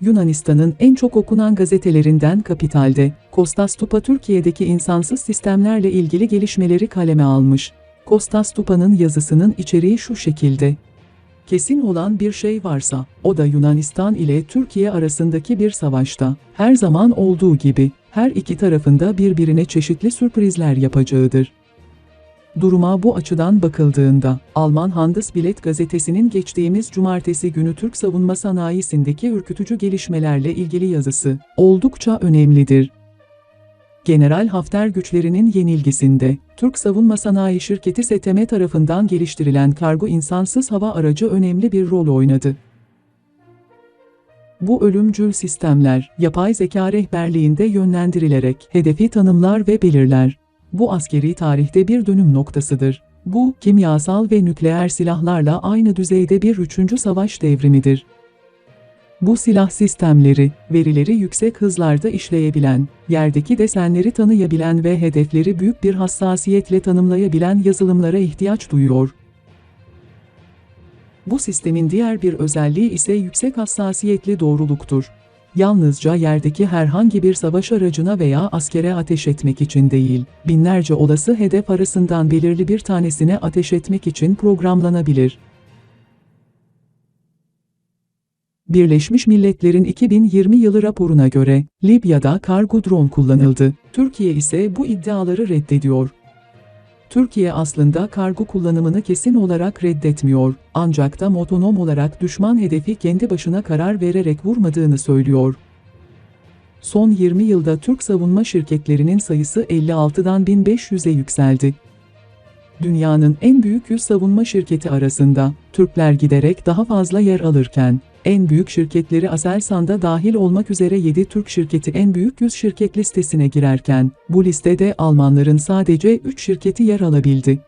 Yunanistan'ın en çok okunan gazetelerinden Kapital'de, Kostas Tupa Türkiye'deki insansız sistemlerle ilgili gelişmeleri kaleme almış. Kostas Tupa'nın yazısının içeriği şu şekilde. Kesin olan bir şey varsa, o da Yunanistan ile Türkiye arasındaki bir savaşta, her zaman olduğu gibi, her iki tarafında birbirine çeşitli sürprizler yapacağıdır. Duruma bu açıdan bakıldığında, Alman Handelsblatt gazetesinin geçtiğimiz cumartesi günü Türk savunma sanayisindeki ürkütücü gelişmelerle ilgili yazısı oldukça önemlidir. General Hafter güçlerinin yenilgisinde, Türk Savunma Sanayi Şirketi STM tarafından geliştirilen kargo insansız hava aracı önemli bir rol oynadı. Bu ölümcül sistemler, yapay zeka rehberliğinde yönlendirilerek hedefi tanımlar ve belirler. Bu askeri tarihte bir dönüm noktasıdır. Bu, kimyasal ve nükleer silahlarla aynı düzeyde bir üçüncü savaş devrimidir. Bu silah sistemleri, verileri yüksek hızlarda işleyebilen, yerdeki desenleri tanıyabilen ve hedefleri büyük bir hassasiyetle tanımlayabilen yazılımlara ihtiyaç duyuyor. Bu sistemin diğer bir özelliği ise yüksek hassasiyetli doğruluktur. Yalnızca yerdeki herhangi bir savaş aracına veya askere ateş etmek için değil, binlerce olası hedef arasından belirli bir tanesine ateş etmek için programlanabilir. Birleşmiş Milletler'in 2020 yılı raporuna göre, Libya'da kargo drone kullanıldı. Türkiye ise bu iddiaları reddediyor. Türkiye aslında kargo kullanımını kesin olarak reddetmiyor, ancak da otonom olarak düşman hedefi kendi başına karar vererek vurmadığını söylüyor. Son 20 yılda Türk savunma şirketlerinin sayısı 56'dan 1500'e yükseldi. Dünyanın en büyük 100 savunma şirketi arasında Türkler giderek daha fazla yer alırken, en büyük şirketleri Aselsan'da dahil olmak üzere 7 Türk şirketi en büyük 100 şirket listesine girerken, bu listede Almanların sadece 3 şirketi yer alabildi.